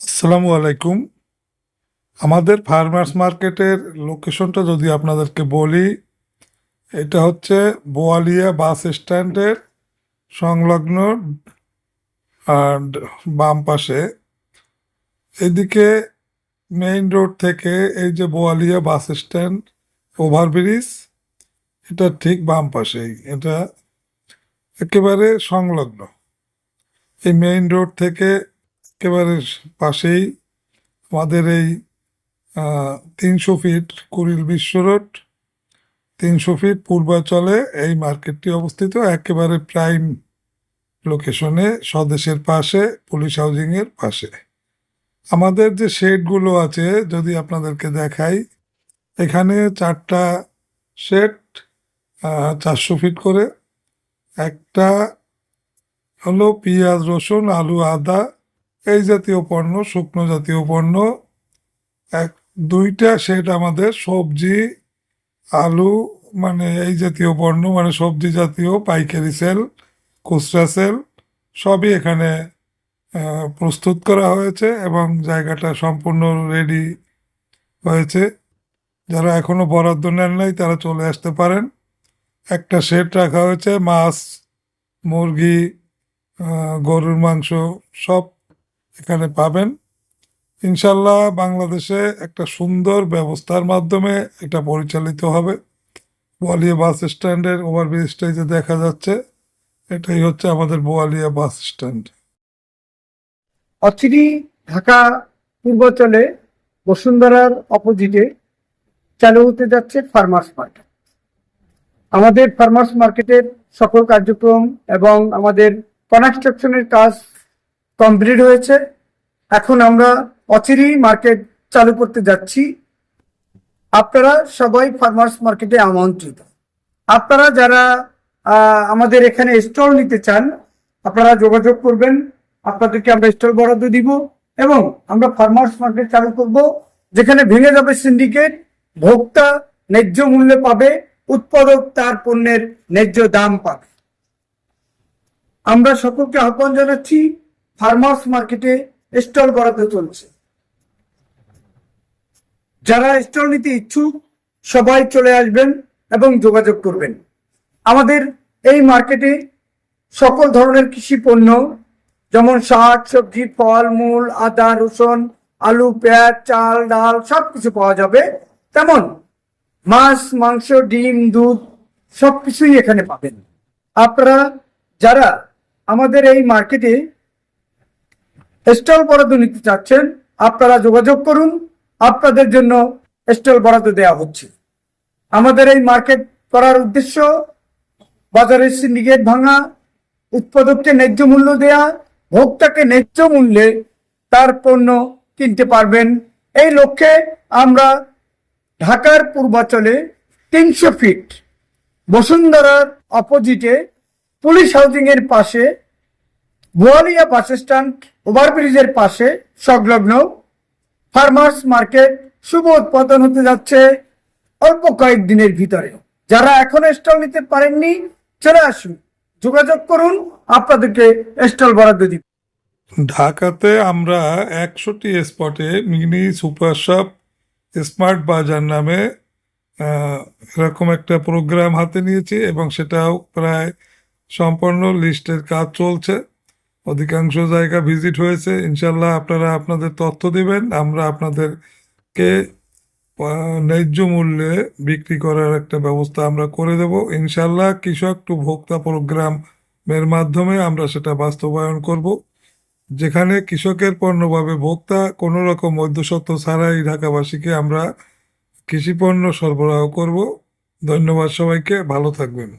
আসসালামু আলাইকুম। আমাদের ফার্মার্স মার্কেটের লোকেশনটা যদি আপনাদেরকে বলি, এটা হচ্ছে বোয়ালিয়া বাস স্ট্যান্ডের সংলগ্ন বাম পাশে। এদিকে মেইন রোড থেকে এই যে বোয়ালিয়া বাস স্ট্যান্ড ওভারব্রিজ এটা ঠিক বাম পাশেই। এটা একেবারে সংলগ্ন। এই মেইন রোড থেকে একেবারে পাশেই আমাদের এই তিনশো ফিট কুড়িল বিশ্ব রোড, তিনশো ফিট পূর্বাচলে এই মার্কেটটি অবস্থিত, একেবারে প্রাইম লোকেশনে, স্বদেশের পাশে, পুলিশ হাউজিংয়ের পাশে। আমাদের যে শেডগুলো আছে, যদি আপনাদেরকে দেখাই, এখানে চারটা শেড চারশো ফিট করে, একটা হলো পেঁয়াজ রসুন, আলু আদা এই জাতীয় পণ্য, শুকনো জাতীয় পণ্য। এক, দুইটা সেট আমাদের, সবজি, আলু মানে এই জাতীয় পণ্য মানে সবজি জাতীয়, পাইকারি সেল, খুচরা সেল, সবই এখানে প্রস্তুত করা হয়েছে এবং জায়গাটা সম্পূর্ণ রেডি হয়েছে। যারা এখনও বরাদ্দ নেন নাই, তারা চলে আসতে পারেন। একটা সেট রাখা হয়েছে, মাছ, মুরগি গরুর মাংস, সব এখানে পাবেন। ইনশাল্লাহ বাংলাদেশে একটা সুন্দর ব্যবস্থার মাধ্যমে এটা পরিচালিত হবে। বোয়ালিয়া বাস স্ট্যান্ডের ওভারব্রিজটাই যে দেখা যাচ্ছে, এটাই হচ্ছে আমাদের বোয়ালিয়া বাস স্ট্যান্ড। অচিরি ঢাকা পূর্বাঞ্চলে বসুন্ধরার অপোজিটে চালু হতে যাচ্ছে ফার্মার্স মার্কেট আমাদের ফার্মার্স মার্কেটের সকল কার্যক্রম এবং আমাদের কনস্ট্রাকশনের কাজ কমপ্লিট হয়েছে। এখন আমরা অচিরি মার্কেট চালু করতে যাচ্ছি। আপনারা সবাই ফার্মার্স মার্কেটে আমন্ত্রিত। আপনারা যারা আমাদের এখানে স্টল নিতে চান, আপনারা যোগাযোগ করবেন। আপনাদেরকে আমরা স্টল বরাদ্দ দিব এবং আমরা ফার্মার্স মার্কেট চালু করব, যেখানে ভেঙে যাবে সিন্ডিকেট ভোক্তা ন্যায্য মূল্যে পাবে, উৎপাদক তার পণ্যের ন্যায্য দাম পাবে। আমরা সকলকে আহ্বান জানাচ্ছি ফার্মার্স মার্কেটে স্টল বরাদ্দ চলছে। যারা স্টল নিতে ইচ্ছুক, সবাই চলে আসবেন এবং যোগাযোগ করবেন। আমাদের এই মার্কেটে সকল ধরনের কৃষি পণ্য, যেমন শাক, সবজি, ফল, মূল, আদা, রসুন, আলু, পেঁয়াজ, চাল, ডাল সব কিছু পাওয়া যাবে। তেমন মাছ, মাংস, ডিম, দুধ সব কিছুই এখানে পাবেন। আপনারা, যারা আমাদের এই মার্কেটে স্টল বরাদ্দ নিতে চাচ্ছেন, আপনারা যোগাযোগ করুন, আপনাদের জন্য স্টল বরাদ্দ দেওয়া হচ্ছে। আমাদের এই মার্কেট করার উদ্দেশ্য, বাজারের সিন্ডিকেট ভাঙা, উৎপাদককে ন্যায্য মূল্য দেয়া, ভোক্তাকে ন্যায্য মূল্যে তার পণ্য কিনতে পারবেন। এই লক্ষ্যে আমরা ঢাকার পূর্বাচলে তিনশো ফিট বসুন্ধরার অপোজিটে পুলিশ হাউজিং এর পাশে বোয়ালিয়া বাস স্ট্যান্ড ওভারব্রিজের পাশে সংলগ্ন ফার্মার্স মার্কেট শুভ উৎপাদন হতে যাচ্ছে অল্প কয়েকদিনের ভিতরে যারা এখনও স্টল নিতে পারেননি, চলে আসুন, যোগাযোগ করুন, আপনাদেরকে স্টল বরাদ্দ দিব। ঢাকাতে আমরা একশোটি স্পটে মিনি সুপার শপ, স্মার্ট বাজার নামে এরকম একটা প্রোগ্রাম হাতে নিয়েছি এবং সেটাও প্রায় সম্পূর্ণ লিস্টের কাজ চলছে। অধিকাংশ জায়গা ভিজিট হয়েছে। ইনশাল্লাহ আপনারা আপনাদের তথ্য দিবেন। আমরা আপনাদেরকে ন্যায্য মূল্যে বিক্রি করার একটা ব্যবস্থা আমরা করে দেব। ইনশাল্লাহ কৃষক টু ভোক্তা প্রোগ্রামের মাধ্যমে আমরা সেটা বাস্তবায়ন করব। যেখানে কৃষকের পণ্যভাবে ভোক্তা, কোনো রকম মধ্যস্বত্ব ছাড়াই ঢাকাবাসীকে আমরা কৃষি পণ্য সরবরাহ করব। ধন্যবাদ সবাইকে। ভালো থাকবেন।